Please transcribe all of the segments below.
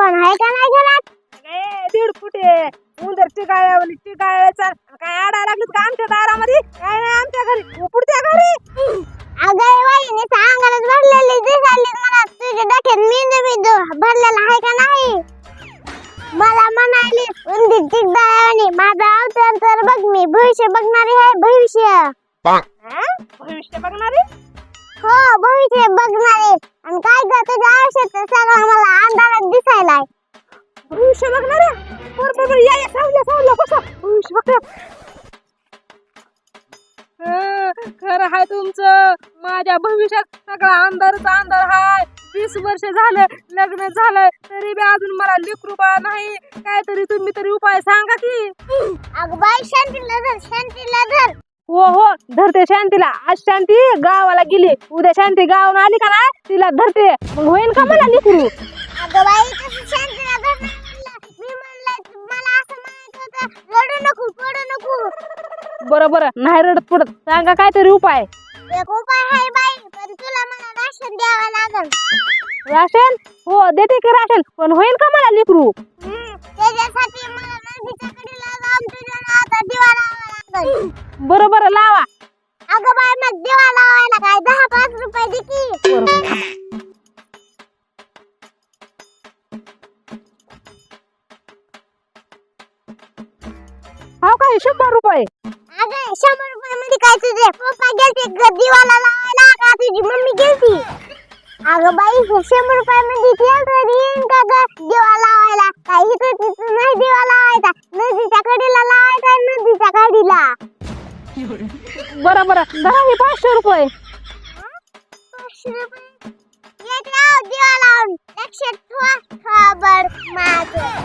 कोण आहे का नाही घरात? ए, दीड फुटे उंदर टिकाळ्यावली टिकाळ्याचा काय आडायला लागलीत का आमच्या दारामध्ये? काय नाही आमच्या घरी. उपडत्या घरी. अगं वहिनी अंगाला भरलेली दिसाली मला. तुझ्या डोक्यात मेंदू बिंदू भरलेला आहे का नाही? मला म्हणाली उंदीर माझा अवतार तर बघ मी. भविष्य बघणारी आहे भविष्य. हा? भविष्य बघणारे? हो भविष्य बघणारे आणि काय ग तुझ्या आयुष्यात तर सगळं मला अंधारात दिसायलाय. भविष्य बघणारे बरं बरं बरं, या या सावल्या सावल्या बसा. भविष्य बघा खरं आहे तुमचं. माझ्या भविष्यात सगळा अंधारचा अंधार हाय. वीस वर्ष झालं लग्न झालंय तरी बी अजून मला लेकरू बाळ नाही. काहीतरी तुम्ही तरी उपाय सांगा की. अगं बाई शांतीला धर शांतीला धर हो हो धरते शांतीला. आज शांती गावाला गेली. उद्या शांती गावाला आली का ना तिला धरते. मग होईल का मला लेकरू अगं बाई कसं शांतीला धर नाही म्हणलं. मी म्हणलं मला असं म्हणायचं होतं रडू नको पडू नको. बरं बरं. नाही रडत पडत. सांगा काहीतरी उपाय. एक उपाय आहे बाई पण तुला मला राशन द्यावं लागल. राशन? हो देते की राशन. पण होईल का मला लेकरू त्याच्यासाठी मला नदीच्या कडेला जाऊन तुझ्या दिवा लावावा लागल बरं बरं लावा. अगं मग दिवा लावायला काय? दहा पाच रुपये दे की. हा काय शंभर रुपये? अगं शंभर रुपये मध्ये काय तुझे? पप्पा गेलते ग- दिवाला लावायला. का तुझी मम्मी गेलती? अगं बाई हे शंभर रुपये मध्ये तेल तर येईन का ग? दिवा लावायला. काय तिथं नाही दिवा लावायचा. नदीच्या कडेला लावायचा नदीच्या कडेला बरं बरं. धरा हे पाचशे रुपये. पाचशे रुपये? येते आहो दिवा लावून. लक्षात ठेवा खबर माझं.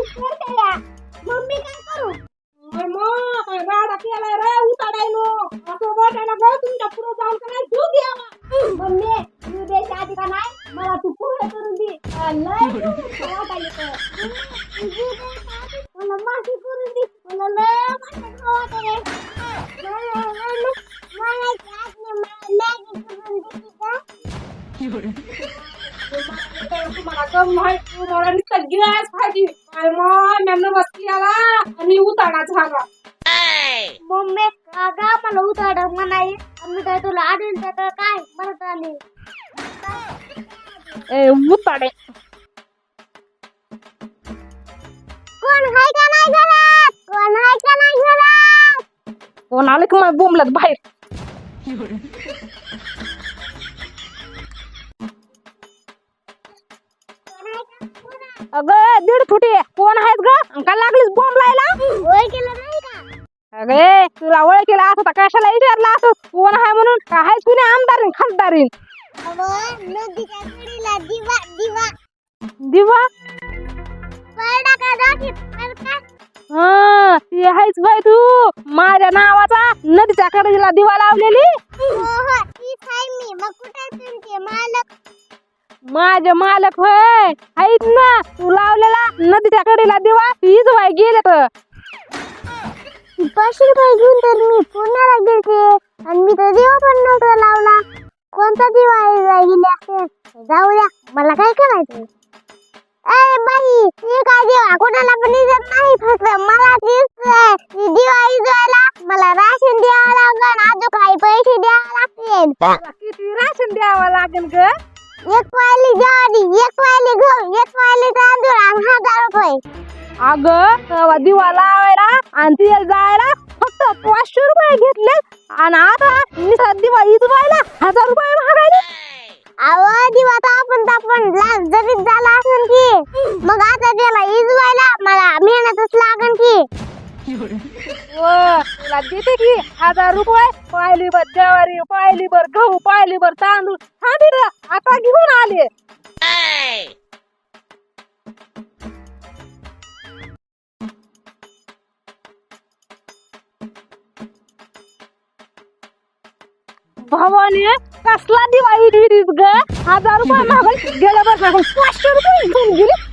गिळायच पाहिजे काय मग मॅम बसली आला आणि उताडा झाला मम्मी काका मला उताड म्हणाई मी काय तुला आढळलं तर काय म्हणत आली ए उताडे घरात कोण आले की मग बोंबलत बाहेर कोण हाय का? कोण आहे? अगं दीड फुटी कोण आहेत ग का लागलीस बोंब लायला ओळ केलं नाही का अगे तुला ओळख केला असं तर कशाला विचारला असं कोण आहे म्हणून का आहे तुने आमदारीन खासदारीन अगं नदीच्या कडेला दिवा दिवा दिवा हा ती आहेच बाई तू. माझ्या नावाचा नदीच्या कडेला दिवा लावलेली. माझे मालक होय. आहेत ना. तू लावलेला नदीच्या कडेला दिवा हीच बाई गेले तर पाचशे रुपये घेऊन तर मी. पुण्याला गेलते. आणि मी तर दिवा पण नव्हता लावला. कोणता दिवा आहे असेल. जाऊ द्या. मला काय करायचं अरे बाई हे काय दिवा कोणाला पण इजत नाही फक्त मला दिसतंय. की दिवा इजवायला मला राशन द्यावं लागेल अजून काही पैसे द्यावे लागतील. तुला किती राशन द्यावं लागेल ग? एक वाली ज्वारी एक वाली गहू एक वाली तांदूळ आणि हजार रुपये. अग तेव्हा दिवा लावायला आणि तेल जायला फक्त पाचशे रुपये घेतले आणि आता निसा दिवा इजवायला हजार रुपये महागायले अहो दिवा तापून तापून लाल की मग आता त्याला इजवायला मला मेहनतच लागन की. तुला देते की? हजार रुपये? पाहिली बर ज्वारी पाहिली बर गहू पाहिली बर तांदूळ. थांबी रे, आता घेऊन आले. भावाने कसला दिवा विडविडीत ग? हजार रुपये मागून गेल्या पाचशे रुपये घेऊन गेली.